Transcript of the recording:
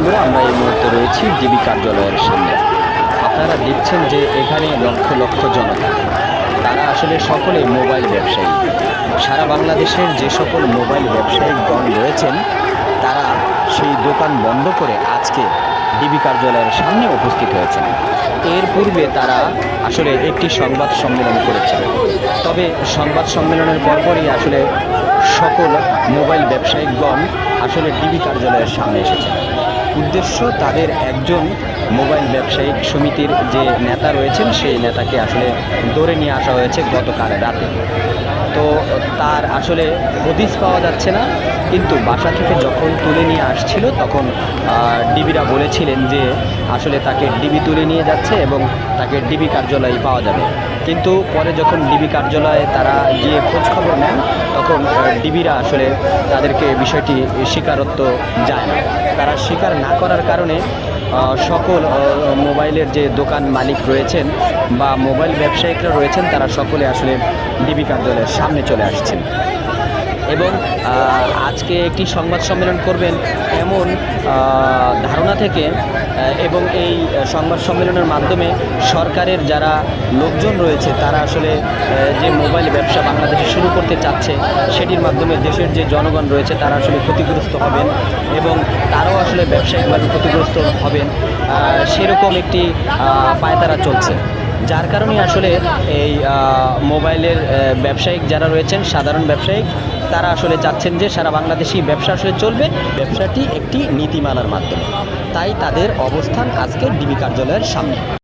বন্ধুরা, আমরা এই মুহূর্তে রয়েছি ডিবি কার্যালয়ের সামনে। আপনারা দেখছেন যে এখানে লক্ষ লক্ষ জনতা। তারা আসলে সকলে মোবাইল ব্যবসায়ী। সারা বাংলাদেশের যে সকল মোবাইল ব্যবসায়িকগণ রয়েছেন, তারা সেই দোকান বন্ধ করে আজকে ডিবি কার্যালয়ের সামনে উপস্থিত হয়েছেন। এর পূর্বে তারা আসলে একটি সংবাদ সম্মেলন করেছেন। তবে সংবাদ সম্মেলনের পরপরই আসলে সকল মোবাইল ব্যবসায়িকগণ আসলে ডিবি কার্যালয়ের সামনে এসেছেন। উদ্দেশ্য তাদের একজন মোবাইল ব্যবসায়িক সমিতির যে নেতা রয়েছেন, সেই নেতাকে আসলে ধরে নিয়ে আসা হয়েছে গতকাল রাতে। তো তার আসলে হদিস পাওয়া যাচ্ছে না, কিন্তু বাসা থেকে যখন তুলে নিয়ে আসছিল, তখন ডিবিরা বলেছিলেন যে আসলে তাকে ডিবি তুলে নিয়ে যাচ্ছে এবং তাকে ডিবি কার্যালয়ে পাওয়া যাবে। কিন্তু পরে যখন ডিবি কার্যালয়ে তারা গিয়ে খোঁজ খবর নেন তখন ডিবিরা আসলে তাদেরকে বিষয়টি স্বীকারত্ব যায় না। তারা স্বীকার না করার কারণে সকল মোবাইলের যে দোকান মালিক রয়েছেন বা মোবাইল ব্যবসায়িকরা রয়েছেন, তারা সকলে আসলে ডিবি কার্যালয়ের সামনে চলে আসছেন। এবং আজকে একটি সংবাদ সম্মেলন করবেন এমন ধারণা থেকে এবং এই সংবাদ সম্মেলনের মাধ্যমে সরকারের যারা লোকজন রয়েছে, তারা আসলে যে মোবাইল ব্যবসা বাংলাদেশে শুরু করতে চাচ্ছে, সেটির মাধ্যমে দেশের যে জনগণ রয়েছে, তারা আসলে ক্ষতিগ্রস্ত হবেন এবং তারাও আসলে ব্যবসায়িকভাবে ক্ষতিগ্রস্ত হবেন। সেরকম একটি পায়তারা চলছে। যার কারণে আসলে এই মোবাইলের ব্যবসায়িক যারা রয়েছেন, সাধারণ ব্যবসায়িক তারা আসলে চাচ্ছেন যে সারা বাংলাদেশি ব্যবসা আসলে চলবে। ব্যবসাটি একটি নীতিমালার মাধ্যমে। তাই তাদের অবস্থান আজকে ডিবি কার্যালয়ের সামনে।